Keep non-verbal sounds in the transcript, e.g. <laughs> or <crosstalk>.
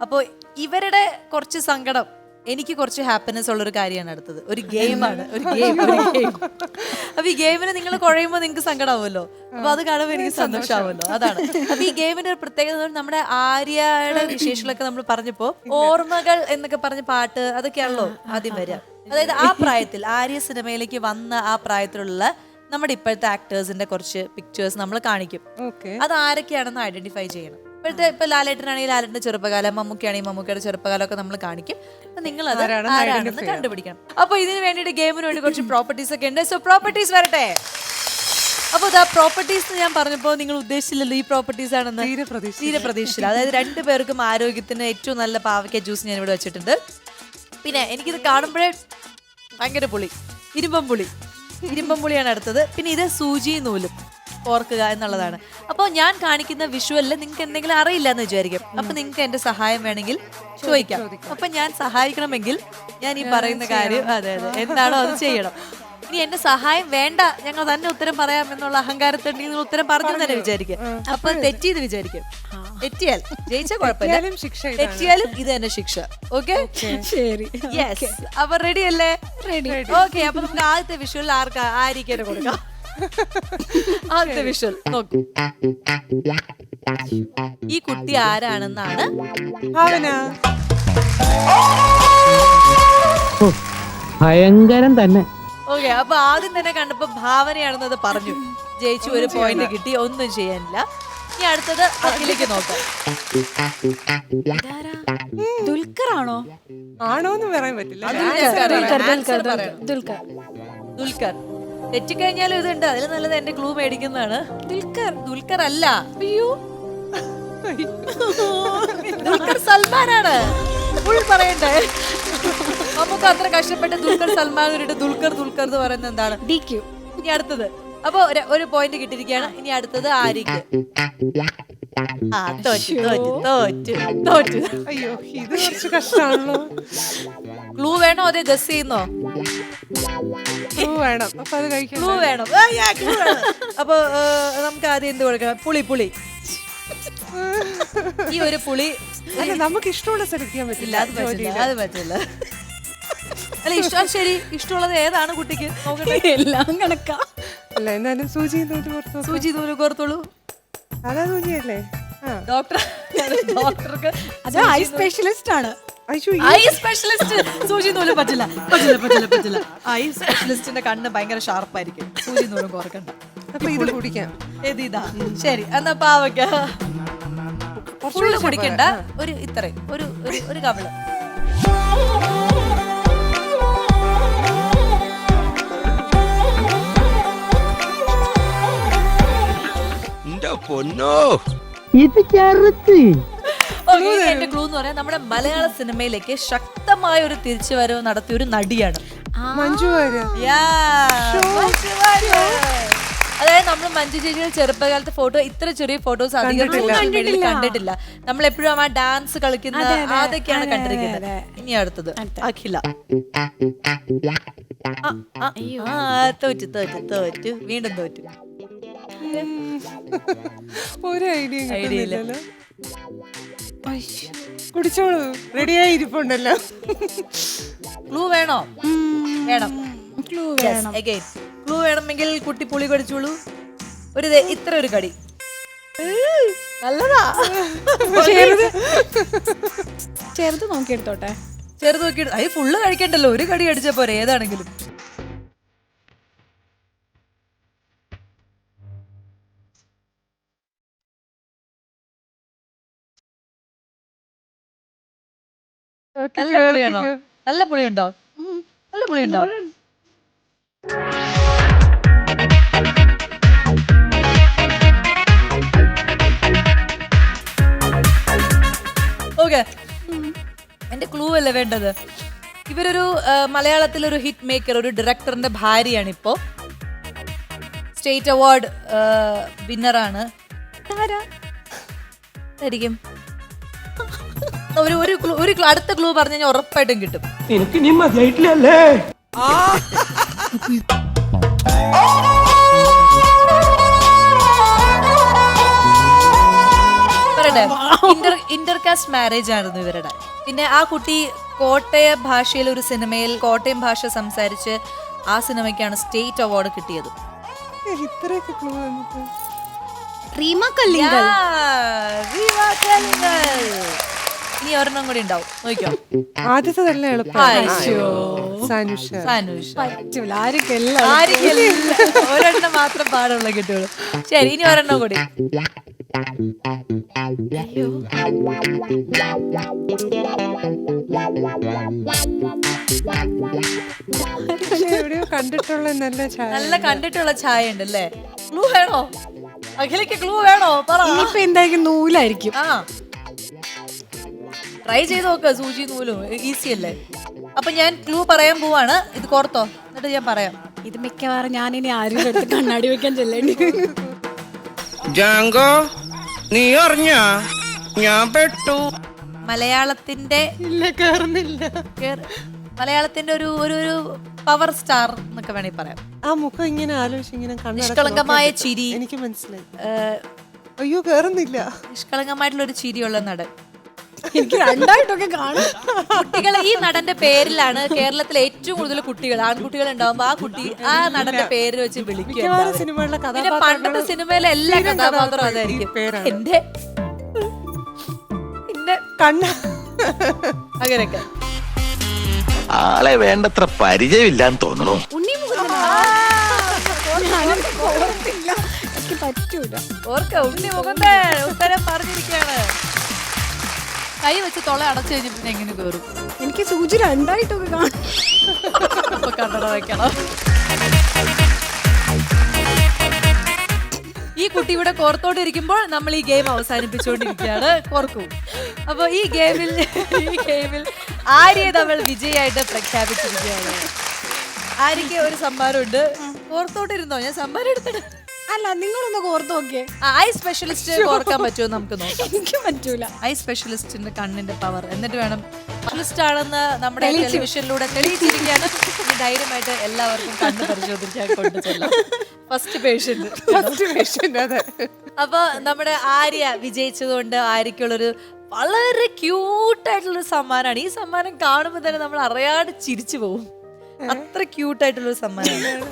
അപ്പോൾ ഇവരുടെ കുറച്ച് സങ്കടം എനിക്ക് കുറച്ച് ഹാപ്പിനെസ് ഉള്ള ഒരു കാര്യമാണ് അടുത്തത്. ഒരു ഗെയിമാണ് ഒരു ഗെയിം ഒരു ഗെയിം അപ്പൊ ഈ ഗെയിമിന് നിങ്ങൾ കുഴയുമ്പോൾ നിങ്ങൾക്ക് സങ്കടമാവുമല്ലോ അപ്പൊ അത് കാണുമ്പോൾ എനിക്ക് സന്തോഷമാവുമല്ലോ അതാണ്. അപ്പൊ ഈ ഗെയിമിന്റെ ഒരു പ്രത്യേകത നമ്മുടെ ആര്യയുടെ വിശേഷങ്ങളൊക്കെ നമ്മൾ പറഞ്ഞപ്പോ ഓർമ്മകൾ എന്നൊക്കെ പറഞ്ഞ പാട്ട് അതൊക്കെയാണല്ലോ ആദ്യം വരിക. അതായത് ആ പ്രായത്തിൽ ആര്യ സിനിമയിലേക്ക് വന്ന ആ പ്രായത്തിലുള്ള നമ്മുടെ ഇപ്പോഴത്തെ ആക്ടേഴ്സിന്റെ കുറച്ച് പിക്ചേഴ്സ് നമ്മൾ കാണിക്കും. അത് ആരൊക്കെയാണെന്ന് ഐഡന്റിഫൈ ചെയ്യണം. ഇപ്പോഴത്തെ ഇപ്പൊ ലാലേട്ടനാണെങ്കിൽ ലാലേട്ടന്റെ ചെറുപ്പകാലം മമ്മൂക്കിയാണെങ്കിൽ മമ്മൂക്കയുടെ ചെറുപ്പകാലം ഒക്കെ നമ്മൾ കാണിക്കും. അപ്പൊ നിങ്ങൾ അത് ആരാണെന്ന് കണ്ടുപിടിക്കണം. അപ്പൊ ഇതിന് വേണ്ടിയിട്ട് ഗെയിമിന് വേണ്ടി കുറച്ച് പ്രോപ്പർട്ടീസ് ഒക്കെ ഉണ്ട്. സോ പ്രോപ്പർട്ടീസ് വരട്ടെ. അപ്പൊ ഇതാ പ്രോപ്പർട്ടീസ് ഞാൻ പറഞ്ഞപ്പോ നിങ്ങൾ ഉദ്ദേശിച്ചില്ലല്ലോ ഈ പ്രോപ്പർട്ടീസ് ആണെന്ന്. തീരെ പ്രതീക്ഷയില്ല അതായത് രണ്ടു പേർക്കും ആരോഗ്യത്തിന് ഏറ്റവും നല്ല പാവയ്ക്ക ജ്യൂസ് ഞാൻ ഇവിടെ വെച്ചിട്ടുണ്ട്. പിന്നെ എനിക്കിത് കാണുമ്പോഴേ ഭയങ്കര പുളി. ഇരുമ്പം പുളി. ഇരുമ്പം പുളിയാണ് അടുത്തത്. പിന്നെ ഇത് സൂചി നൂലും. ഓർക്കുക എന്നുള്ളതാണ്. അപ്പോൾ ഞാൻ കാണിക്കുന്ന വിഷ്വലിൽ നിങ്ങൾക്ക് എന്തെങ്കിലും അറിയില്ല എന്ന് വിചാരിക്കും. അപ്പൊ നിങ്ങൾക്ക് എന്റെ സഹായം വേണമെങ്കിൽ ചോദിക്കാം. അപ്പൊ ഞാൻ സഹായിക്കണമെങ്കിൽ ഞാൻ ഈ പറയുന്ന കാര്യം അതെ അതെ. എന്താണോ അത് ചെയ്യണം. ഇനി എന്റെ സഹായം വേണ്ട. ഞങ്ങൾ തന്നെ ഉത്തരം പറയാം എന്നുള്ള അഹങ്കാരത്തുണ്ടെങ്കിൽ നിങ്ങൾ ഉത്തരം പറഞ്ഞു തന്നെ വിചാരിക്കും. അപ്പൊ തെറ്റിയത് വിചാരിക്കും. തെറ്റിയാൽ ജയിച്ച കുഴപ്പമില്ല. ശിക്ഷ. തെറ്റിയാലും ഇത് തന്നെ ശിക്ഷ. ഓക്കെ? ശരി. യെസ് അപ്പൊ റെഡി അല്ലേ? റെഡി ഓക്കെ അപ്പൊ നമുക്ക് ആദ്യത്തെ വിഷുവിൽ ആർക്കാ ആയിരിക്കും കൊടുക്കാം? ആദ്യത്തെ വിഷ്വൽ നോക്കൂ. ഈ കുട്ടി ആരാണെന്നാണ് ഭാവന. ഭയങ്കരം തന്നെ. ഓക്കെ അപ്പൊ ആദ്യം തന്നെ കണ്ടപ്പോ ഭാവനയാണെന്നത് പറഞ്ഞു. ജയിച്ചു ഒരു പോയിന്റ് കിട്ടി ഒന്നും ചെയ്യാനില്ല. ഇനി അടുത്തത് അഖിലേക്ക് നോക്കാം. ദുൽഖർ ആണോ ആണോന്ന് പറയാൻ പറ്റില്ല. അത് ദുൽഖർ. തെറ്റിക്കഴിഞ്ഞാലും ഇതുണ്ട്. അതിൽ നല്ലത് എന്റെ ക്ലൂ മേടിക്കുന്നതാണ്. ദുൽഖർ ദുൽഖർ അല്ല. അയ്യോ. ദുൽഖർ സൽമാനാണ്. ഫുൾ പറയണ്ടേ? നമുക്ക് അത്ര കഷ്ടപ്പെട്ട് ദുൽഖർ സൽമാൻ ഒരു ദുൽഖർ ദുൽഖർ എന്ന് പറയുന്നത് എന്താണ്? ഡി ക്യു ഇനി അടുത്തത്. അപ്പൊ ഒരു- പോയിന്റ് കിട്ടിയിരിക്കുകയാണ്. ഇനി അടുത്തത് ആര്യക്ക് ആ തോറ്റു തോറ്റു തോറ്റു തോറ്റു അയ്യോ ഇത് കുറച്ച് കഷ്ടമാണല്ലോ ക്ലൂ വേണോ അതേ ഗസ് ചെയ്യുന്നോ വേണം. അപ്പൊ അത് കഴിക്കണം ക്ലൂ വേണം. അപ്പൊ നമുക്ക് ആദ്യം എന്ത് കൊടുക്കണം? പുളി പുളി. ഈ ഒരു പുളി അല്ല നമുക്ക് ഇഷ്ടമുള്ള സെലക്ട് ചെയ്യാൻ പറ്റില്ല. അത് പറ്റില്ല അത് പറ്റില്ല. അല്ല ഇഷ്ടം ശരി. ഇഷ്ടമുള്ളത് ഏതാണ് കുട്ടിക്ക്? എല്ലാം കണക്കാ. അല്ല എന്നാലും സൂചി. സൂചി ദൂരം കോർത്തോളൂ അതാ ആ. ഡോക്ടർ ഡോക്ടർക്ക് അത് ഐ സ്പെഷ്യലിസ്റ്റ് ആണ് ഐ സ്പെഷ്യലിസ്റ്റ്. സൂചി നൂലും പറ്റില്ല പറ്റില്ല പറ്റില്ല. പറ്റില്ല ഐ സ്പെഷ്യലിസ്റ്റിന്റെ കണ്ണ് ഭയങ്കര ഷാർപ്പായിരിക്കും. സൂചി നൂലും കുറക്കണ്ട. അപ്പൊ ഇത് കുടിക്കാം. ഏത് ഇതാ? ശരി എന്നാ പാവയ്ക്ക. ഫുള്ള് കുടിക്കണ്ട. ഒരു ഇത്രയും. ഒരു- ഒരു കവിൾ. പൊന്നോ. ഇത് ചെറുത്ത്. എന്റെ ക്ലൂ എന്ന് പറയാൻ നമ്മുടെ മലയാള സിനിമയിലേക്ക് ശക്തമായ ഒരു തിരിച്ചുവരവ് നടത്തിയ ഒരു നടിയാണ് മഞ്ജു വാര്യർ. അതായത് നമ്മൾ മഞ്ജു ചേച്ചിയുടെ ചെറുപ്പകാലത്തെ ഫോട്ടോ ഇത്ര ചെറിയ ഫോട്ടോസ് അധികം കണ്ടിട്ടില്ല. നമ്മൾ എപ്പോഴും ആ ഡാൻസ് കളിക്കുന്ന അതൊക്കെയാണ് കണ്ടിരിക്കുന്നത്. ഇനി അടുത്തത്. അഖില. തോറ്റു തോറ്റു തോറ്റു. വീണ്ടും തോറ്റു. ഒരു ഐഡിയ. കിട്ടുന്നില്ലല്ലോ. കുടിച്ചോളൂ. റെഡിയായി ഇരിപ്പുണ്ടല്ലോ. ക്ലൂ വേണോ? വേണം. ക്ലൂ വേണം. ക്ലൂ വേണമെങ്കിൽ കുട്ടി പുളി കടിച്ചോളൂ. ഒരു ഇത്ര ഒരു കടി. നല്ലതാ. <laughs> ചെറുത്. ചെറുത് നോക്കിയെടുത്തോട്ടെ. ചെറുത് നോക്കി അത് ഫുള്ള് കഴിക്കണ്ടല്ലോ. ഒരു കടി അടിച്ച പോരെ. ഏതാണെങ്കിലും. നല്ല പുളിയാണോ നല്ല പുളിയുണ്ടോ? നല്ല പുളിയുണ്ടോ? ഓക്കെ എന്റെ ക്ലൂ അല്ലേ വേണ്ടത്? ഇവരൊരു മലയാളത്തിലെ ഒരു ഹിറ്റ് മേക്കർ ഒരു ഡയറക്ടറിന്റെ ഭാര്യയാണ് ഇപ്പോ സ്റ്റേറ്റ് അവാർഡ് വിന്നറാണ് ആയിരിക്കും ഒരു ഒരു clue- ഒരു clue- അടുത്ത ക്ലൂ പറഞ്ഞു കഴിഞ്ഞാൽ ഉറപ്പായിട്ടും കിട്ടും. എനിക്ക് നീ മതിയായിട്ടില്ലല്ലേ ഇന്റർ ഇന്റർകാസ്റ്റ് മാരേജ് ആയിരുന്നു ഇവരുടെ. പിന്നെ ആ കുട്ടി കോട്ടയ ഭാഷയിൽ ഒരു സിനിമയിൽ കോട്ടയം ഭാഷ സംസാരിച്ച് ആ സിനിമയ്ക്കാണ് സ്റ്റേറ്റ് അവാർഡ് കിട്ടിയത്. ഇത്രയൊക്കെ clue Rima Kallingal Yeah, Riva Kallingal. ഇനി ഒരെണ്ണം കൂടി ഉണ്ടാവും. നോക്കിയോ? ആദ്യത്തതല്ല എളുപ്പം. അയ്യോ. സനുഷ. സനുഷ്. പറ്റൂല ആർക്കെല്ലാം ആരിക്കല്ല ഒരെണ്ണം മാത്രം പാടുള്ള കിട്ടുള്ളൂ. ശരി ഇനി ഒരെണ്ണം കൂടി. എവിടെയോ കണ്ടിട്ടുള്ള നല്ല ചായ. നല്ല കണ്ടിട്ടുള്ള ചായ ഉണ്ട് അല്ലേ ക്ലൂ വേണോ? അഖിലേക്ക് ക്ലൂ വേണോ? പറ. ഇനിയിപ്പോ എന്തായിരിക്കും നൂലായിരിക്കും. ആ. ട്രൈ ചെയ്ത് നോക്ക സൂചി നൂലും ഈസി അല്ലേ? അപ്പൊ ഞാൻ ക്ലൂ പറയാൻ പോവാണ്. ഇത് കോർത്തോ. എന്നിട്ട് ഞാൻ പറയാം. ഇത് മിക്കവാറും ഞാൻ ഇനി ആരും എടുത്ത് കണ്ണാടി വെക്കാൻ ചെല്ലേണ്ടി? ജാങ്കോ നീ അറിഞ്ഞ? ഞാൻ പെട്ടു. മലയാളത്തിന്റെ ഇല്ല കേറുന്നില്ല. കേറ്- മലയാളത്തിന്റെ ഒരു ഒരു ഒരു പവർ സ്റ്റാർ എന്നൊക്കെ വേണമെങ്കിൽ പറയാം. ആ മുഖം ഇങ്ങനെ ആലോചിച്ച് ഇങ്ങനെ കണ്ണടച്ച് നിഷ്കളങ്കമായ ചിരി. എനിക്ക് മനസ്സിലായി. ഏഹ്, അയ്യോ കേറുന്നില്ല. നിഷ്കളങ്കമായിട്ടുള്ള ഒരു ചിരിയുള്ള നടൻ. എനിക്ക് രണ്ടായിട്ടൊക്കെ കാണും. കുട്ടികൾ ഈ നടന്റെ പേരിലാണ് കേരളത്തിലെ ഏറ്റവും കൂടുതൽ കുട്ടികൾ ആൺകുട്ടികൾ ഉണ്ടാവുമ്പോ ആ കുട്ടി ആ നടന്റെ പേര് വെച്ച് വിളിക്കും മിക്കവാറും സിനിമകളിലെ പിന്നെ പണ്ടത്തെ സിനിമയിലെ എല്ലാ കഥാപാത്രവും അതായിരിക്കും. എന്റെ എന്റെ കണ്ണ. അങ്ങനെയൊക്കെ. ആളെ വേണ്ടത്ര പരിചയമില്ലാന്ന് തോന്നുന്നു ഉണ്ണി ഞാനൊന്നും ഓർത്തില്ല. എനിക്ക് പറ്റൂല. ഓർക്ക ഉണ്ണി മുഖത്തെ ഉത്തരം പറഞ്ഞിരിക്കുകയാണ് കൈ വെച്ച് തൊള അടച്ചു കഴിഞ്ഞ പിന്നെ എങ്ങനെ കയറും എനിക്ക് സൂചി രണ്ടായിട്ടൊക്കെ കാണും. അപ്പൊ കണ്ണട വെക്കണം. ഈ കുട്ടി ഇവിടെ കോർത്തോണ്ടിരിക്കുമ്പോൾ നമ്മൾ ഈ ഗെയിം അവസാനിപ്പിച്ചുകൊണ്ടിരിക്കുകയാണ് കോർക്കു അപ്പോൾ ഈ ഗെയിമിൽ ഈ ഗെയിമിൽ ആര്യെ നമ്മൾ വിജയായിട്ട് പ്രഖ്യാപിച്ചിരിക്കുകയാണ്? ആര്യക്ക് ഒരു സമ്മാനമുണ്ട്. കോർത്തോണ്ടിരുന്നോ ഞാൻ സമ്മാനം എടുത്തിട്ട് അല്ല നിങ്ങളൊന്ന് ഓർത്ത് നോക്കിയേ. ഐ സ്പെഷ്യലിസ്റ്റ് ഓർക്കാൻ <laughs> പറ്റുമോ നമുക്ക് നോക്കാം. എനിക്ക് പറ്റൂല. ഐ സ്പെഷ്യലിസ്റ്റിന്റെ കണ്ണിന്റെ പവർ എന്നിട്ട് വേണം സ്പെഷ്യലിസ്റ്റ് ആണെന്ന് നമ്മുടെ ടെലിവിഷനിലൂടെ തെളിയിച്ചിരിക്കുകയാണ് ധൈര്യമായിട്ട് എല്ലാവർക്കും കണ്ണ് പരിശോധിക്കാൻ കൊണ്ടുചെല്ലാം. ഫസ്റ്റ് പേഷ്യന്റ് ഫസ്റ്റ് പേഷ്യന്റ് അതെ. അപ്പൊ നമ്മുടെ ആര്യ വിജയിച്ചതുകൊണ്ട് ആര്യക്കുള്ളൊരു വളരെ ക്യൂട്ടായിട്ടുള്ളൊരു സമ്മാനമാണ് ഈ സമ്മാനം കാണുമ്പോൾ തന്നെ നമ്മൾ അറിയാതെ ചിരിച്ചു പോകും അത്ര ക്യൂട്ടായിട്ടുള്ളൊരു സമ്മാനമാണ്